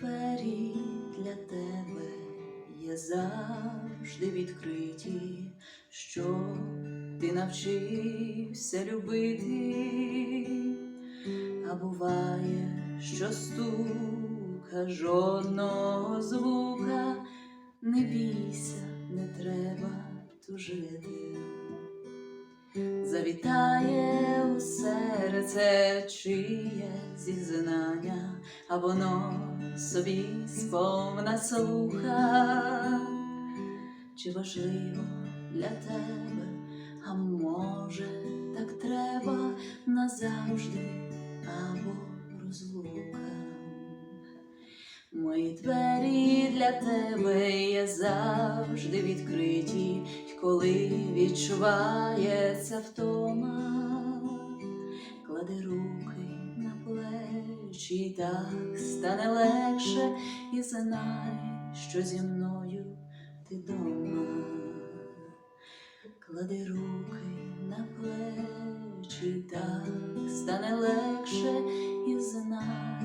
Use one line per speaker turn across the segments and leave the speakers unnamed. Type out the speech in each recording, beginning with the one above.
Двері для тебе є завжди відкриті, що ти навчився любити, а буває, що стука жодного звука, не бійся, не треба тужити. Завітає серце чиє зізнання, а воно собі сповна слуха, чи важливо для тебе, а може, так треба назавжди або розлука. Мої двері для тебе є завжди відкриті, коли відчувається втома, клади руки на плечі, і так стане легше, і знай, що зі мною ти дома. Клади руки на плечі, і так стане легше, і знай,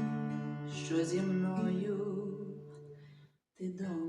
що зі мною ти дома.